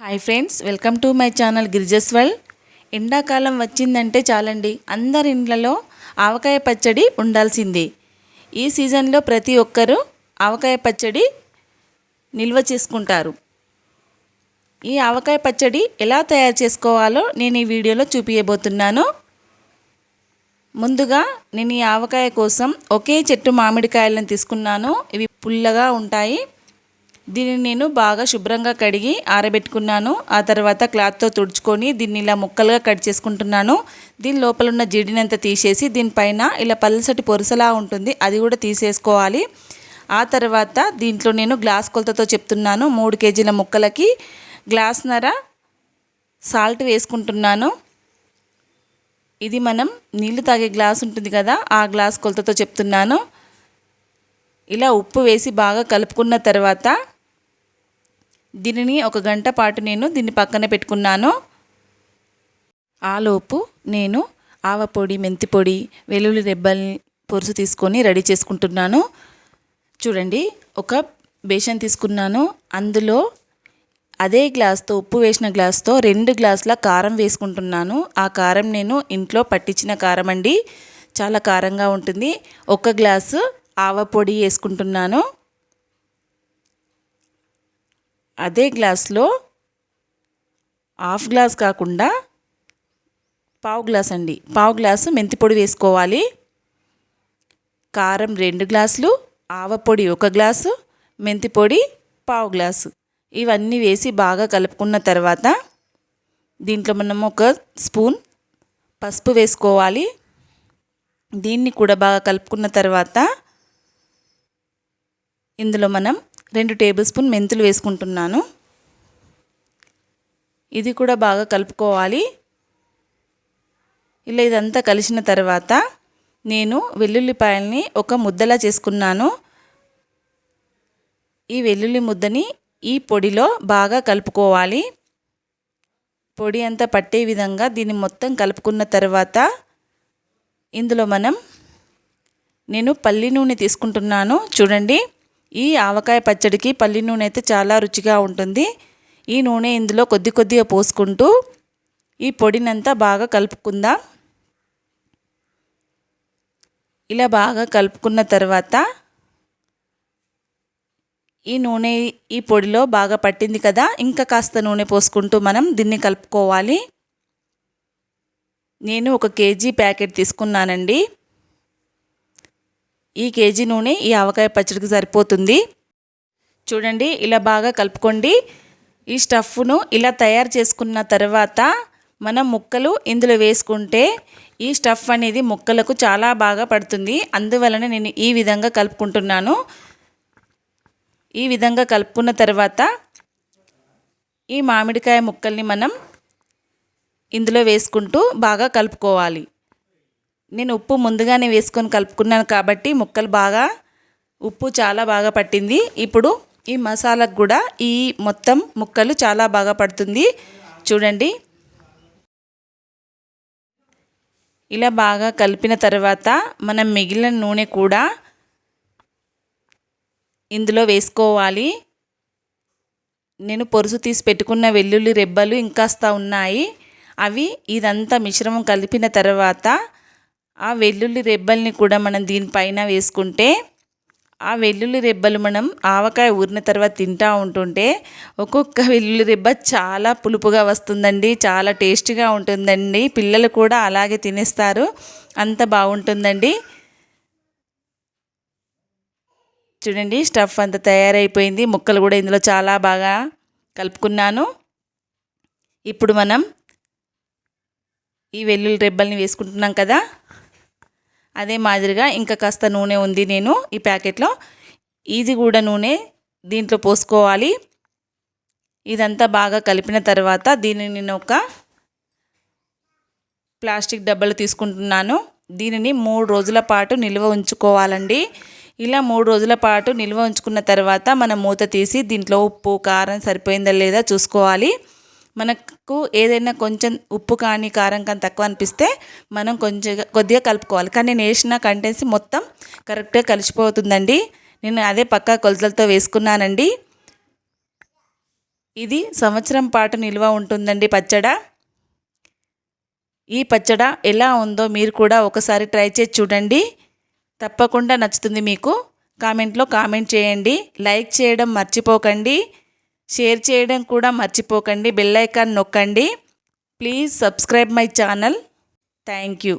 Hi friends welcome to my channel Girija's world ఎండాకాలం వచ్చిందంటే చాలండి. అందరి ఇండ్లలో ఆవకాయ పచ్చడి ఉండాల్సిందే. ఈ సీజన్లో ప్రతి ఒక్కరూ ఆవకాయ పచ్చడి నిల్వ చేసుకుంటారు. ఈ ఆవకాయ పచ్చడి ఎలా తయారు చేసుకోవాలో నేను ఈ వీడియోలో చూపించబోతున్నాను ముందుగా నేను ఈ ఆవకాయ కోసం ఒకే చెట్టు మామిడికాయలను తీసుకున్నాను. ఇవి పుల్లగా ఉంటాయి. దీనిని నేను బాగా శుభ్రంగా కడిగి ఆరబెట్టుకున్నాను. ఆ తర్వాత క్లాత్తో తుడుచుకొని దీన్ని ఇలా ముక్కలుగా కట్ చేసుకుంటున్నాను. దీని లోపల ఉన్న జిడినంతా తీసేసి దీనిపైన ఇలా పల్సటి పొరుసలా ఉంటుంది అది కూడా తీసేసుకోవాలి. ఆ తర్వాత దీంట్లో నేను గ్లాస్ కొలతతో చెప్తున్నాను మూడు కేజీల ముక్కలకి గ్లాస్నర సాల్ట్ వేసుకుంటున్నాను. ఇది మనం నీళ్ళు తాగే గ్లాస్ ఉంటుంది కదా ఆ గ్లాస్ కొలతతో చెప్తున్నాను. ఇలా ఉప్పు వేసి బాగా కలుపుకున్న తర్వాత దీనిని ఒక గంట పాటు నేను దీన్ని పక్కన పెట్టుకున్నాను. ఆలోపు నేను ఆవపొడి మెంతి పొడి వెల్లుల్లి రెబ్బల్ని పొరుసు తీసుకొని రెడీ చేసుకుంటున్నాను. చూడండి ఒక బేషన్ తీసుకున్నాను. అందులో అదే గ్లాస్తో ఉప్పు వేసిన గ్లాస్తో రెండు గ్లాసుల కారం వేసుకుంటున్నాను. ఆ కారం నేను ఇంట్లో పట్టించిన కారం అండి. చాలా కారంగా ఉంటుంది. ఒక గ్లాసు ఆవపొడి వేసుకుంటున్నాను. అదే గ్లాస్లో హాఫ్ గ్లాస్ కాకుండా పావు గ్లాస్ అండి. పావు గ్లాసు మెంతి పొడి వేసుకోవాలి. కారం రెండు గ్లాసులు ఆవపొడి ఒక గ్లాసు మెంతి పొడి పావు గ్లాసు. ఇవన్నీ వేసి బాగా కలుపుకున్న తర్వాత దీంట్లో మనం ఒక స్పూన్ పసుపు వేసుకోవాలి. దీన్ని కూడా బాగా కలుపుకున్న తర్వాత ఇందులో మనం రెండు టేబుల్ స్పూన్ మెంతులు వేసుకుంటున్నాను. ఇది కూడా బాగా కలుపుకోవాలి. ఇలా ఇదంతా కలిసిన తర్వాత నేను వెల్లుల్లిపాయల్ని ఒక ముద్దలా చేసుకున్నాను. ఈ వెల్లుల్లి ముద్దని ఈ పొడిలో బాగా కలుపుకోవాలి. పొడి అంతా పట్టే విధంగా దీన్ని మొత్తం కలుపుకున్న తర్వాత ఇందులో మనం నేను పల్లి నూనె తీసుకుంటున్నాను. చూడండి. ఈ ఆవకాయ పచ్చడికి పల్లి నూనె అయితే చాలా రుచిగా ఉంటుంది. ఈ నూనె ఇందులో కొద్ది కొద్దిగా పోసుకుంటూ ఈ పొడినంతా బాగా కలుపుకుందాం. ఇలా బాగా కలుపుకున్న తర్వాత ఈ నూనె ఈ పొడిలో బాగా పట్టింది కదా ఇంకా కాస్త నూనె పోసుకుంటూ మనం దీన్ని కలుపుకోవాలి. నేను ఒక కేజీ ప్యాకెట్ తీసుకున్నానండి. ఈ కేజీ నూనె ఈ ఆవకాయ పచ్చడికి సరిపోతుంది. చూడండి ఇలా బాగా కలుపుకోండి. ఈ స్టఫ్ను ఇలా తయారు చేసుకున్న తర్వాత మనం ముక్కలు ఇందులో వేసుకుంటే ఈ స్టఫ్ అనేది ముక్కలకు చాలా బాగా పడుతుంది. అందువలన నేను ఈ విధంగా కలుపుకుంటున్నాను. ఈ విధంగా కలుపుకున్న తర్వాత ఈ మామిడికాయ ముక్కల్ని మనం ఇందులో వేసుకుంటూ బాగా కలుపుకోవాలి. నేను ఉప్పు ముందుగానే వేసుకొని కలుపుకున్నాను కాబట్టి ముక్కలు బాగా ఉప్పు చాలా బాగా పట్టింది. ఇప్పుడు ఈ మసాలాకు కూడా ఈ మొత్తం ముక్కలు చాలా బాగా పడుతుంది. చూడండి. ఇలా బాగా కలిపిన తర్వాత మనం మిగిలిన నూనె కూడా ఇందులో వేసుకోవాలి. నేను పొరుసు తీసి పెట్టుకున్న వెల్లుల్లి రెబ్బలు ఇంకాస్త ఉన్నాయి. అవి ఇదంతా మిశ్రమం కలిపిన తర్వాత ఆ వెల్లుల్లి రెబ్బల్ని కూడా మనం దీనిపైన వేసుకుంటే ఆ వెల్లుల్లి రెబ్బలు మనం ఆవకాయ ఊరిన తర్వాత తింటూ ఉంటుంటే ఒక్కొక్క వెల్లుల్లి రెబ్బ చాలా పులుపుగా వస్తుందండి చాలా టేస్టీగా ఉంటుందండి. పిల్లలు కూడా అలాగే తినేస్తారు. అంత బాగుంటుందండి. చూడండి స్టఫ్ అంతా తయారైపోయింది. ముక్కలు కూడా ఇందులో చాలా బాగా కలుపుకున్నాను. ఇప్పుడు మనం ఈ వెల్లుల్లి రెబ్బల్ని వేసుకుంటున్నాం కదా అదే మాదిరిగా ఇంకా కాస్త నూనె ఉంది నేను ఈ ప్యాకెట్లో. ఇది కూడా నూనె దీంట్లో పోసుకోవాలి. ఇదంతా బాగా కలిపిన తర్వాత దీనిని నేను ఒక ప్లాస్టిక్ డబ్బాలు తీసుకుంటున్నాను. దీనిని మూడు రోజుల పాటు నిల్వ ఉంచుకోవాలండి. ఇలా మూడు రోజుల పాటు నిల్వ ఉంచుకున్న తర్వాత మనం మూత తీసి దీంట్లో ఉప్పు కారం సరిపోయిందా లేదా చూసుకోవాలి. మనకు ఏదైనా కొంచెం ఉప్పు కానీ కారం కానీ తక్కువ అనిపిస్తే మనం కొంచెం కొద్దిగా కలుపుకోవాలి. కానీ నేను వేసిన కంటెన్స్ మొత్తం కరెక్ట్గా కలిసిపోతుందండి. నేను అదే పక్కా కొలతలతో వేసుకున్నానండి. ఇది సంవత్సరం పాటు నిల్వ ఉంటుందండి పచ్చడ. ఈ పచ్చడ ఎలా ఉందో మీరు కూడా ఒకసారి ట్రై చేసి చూడండి. తప్పకుండా నచ్చుతుంది మీకు. కామెంట్లో కామెంట్ చేయండి. లైక్ చేయడం మర్చిపోకండి. షేర్ చేయడం కూడా మర్చిపోకండి. బెల్ ఐకాన్ నొక్కండి. Please subscribe my channel. Thank you.